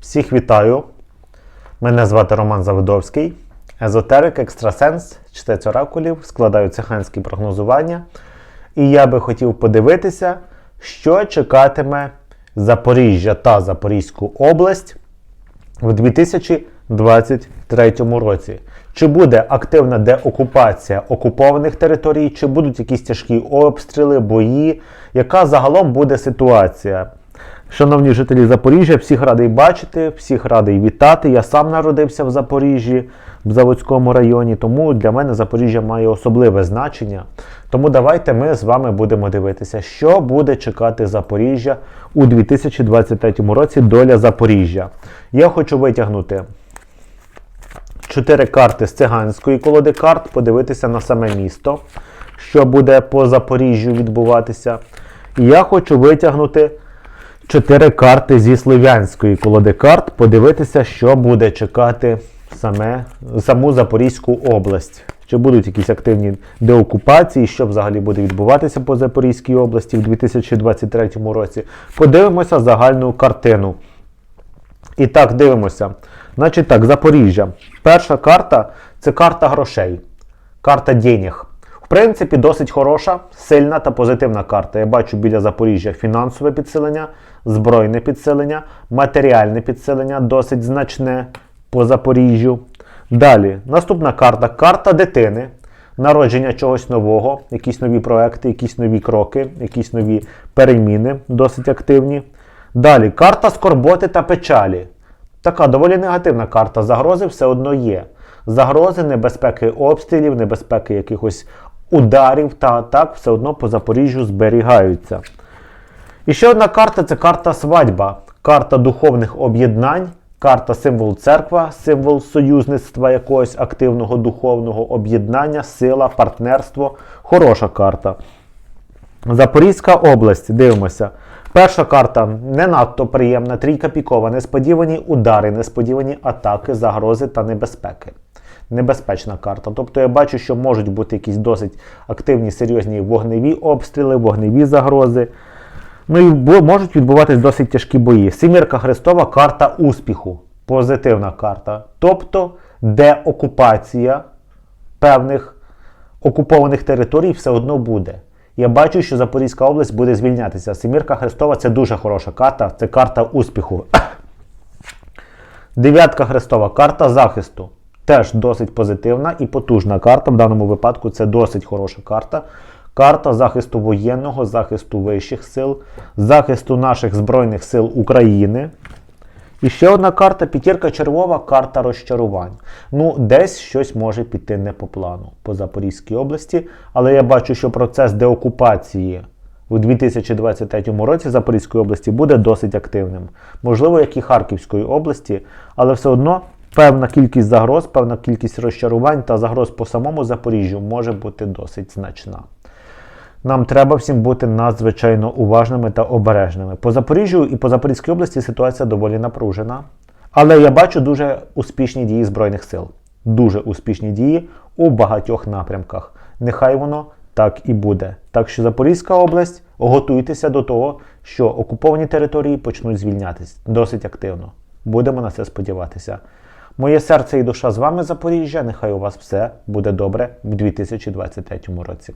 Всіх вітаю! Мене звати Роман Завидовський. Езотерик, екстрасенс, чтець оракулів, складаю цеханські прогнозування. І я би хотів подивитися, що чекатиме Запоріжжя та Запорізьку область в 2023 році. Чи буде активна деокупація окупованих територій, чи будуть якісь тяжкі обстріли, бої? Яка загалом буде ситуація? Шановні жителі Запоріжжя, всіх радий бачити, всіх радий вітати. Я сам народився в Запоріжжі, в Заводському районі, тому для мене Запоріжжя має особливе значення. Тому давайте ми з вами будемо дивитися, що буде чекати Запоріжжя у 2023 році доля Запоріжжя. Я хочу витягнути чотири карти з циганської колоди карт, подивитися на саме місто, що буде по Запоріжжю відбуватися. І я хочу витягнути чотири карти зі слов'янської колоди карт, подивитися, що буде чекати саме, саму Запорізьку область. Чи будуть якісь активні деокупації, що взагалі буде відбуватися по Запорізькій області в 2023 році. Подивимося загальну картину. І так, дивимося. Значить так, Запоріжжя. Перша карта це карта грошей, карта денег. Принципі, досить хороша, сильна та позитивна карта. Я бачу біля Запоріжжя фінансове підсилення, збройне підсилення, матеріальне підсилення, досить значне по Запоріжжю. Далі, наступна карта карта дитини, народження чогось нового, якісь нові проекти, якісь нові кроки, якісь нові переміни, досить активні. Далі, карта скорботи та печалі. Така доволі негативна карта. Загрози все одно є. Загрози, небезпеки обстрілів, небезпеки якихось ударів та атак все одно по Запоріжжю зберігаються. І ще одна карта це карта свадьба, карта духовних об'єднань, карта символ церква, символ союзництва якогось активного духовного об'єднання, сила, партнерство. Хороша карта. Запорізька область, дивимося. Перша карта не надто приємна, трійка пікова, несподівані удари, несподівані атаки, загрози та небезпеки. Небезпечна карта. Тобто я бачу, що можуть бути якісь досить активні, серйозні вогневі обстріли, вогневі загрози. Ну і можуть відбуватись досить тяжкі бої. Сімірка Христова карта успіху. Позитивна карта. Тобто деокупація певних окупованих територій все одно буде. Я бачу, що Запорізька область буде звільнятися. Семірка Христова це дуже хороша карта, це карта успіху. Дев'ятка Христова карта захисту. Теж досить позитивна і потужна карта. В даному випадку це досить хороша карта. Карта захисту воєнного, захисту вищих сил, захисту наших Збройних сил України. І ще одна карта п'ятірка червова, карта розчарувань. Ну, десь щось може піти не по плану по Запорізькій області, але я бачу, що процес деокупації у 2023 році Запорізької області буде досить активним. Можливо, як і Харківської області, але все одно певна кількість загроз, певна кількість розчарувань та загроз по самому Запоріжжю може бути досить значна. Нам треба всім бути надзвичайно уважними та обережними. По Запоріжжю і по Запорізькій області ситуація доволі напружена. Але я бачу дуже успішні дії Збройних сил. Дуже успішні дії у багатьох напрямках. Нехай воно так і буде. Так що Запорізька область, готуйтеся до того, що окуповані території почнуть звільнятись досить активно. Будемо на це сподіватися. Моє серце і душа з вами, Запоріжжя. Нехай у вас все буде добре в 2023 році.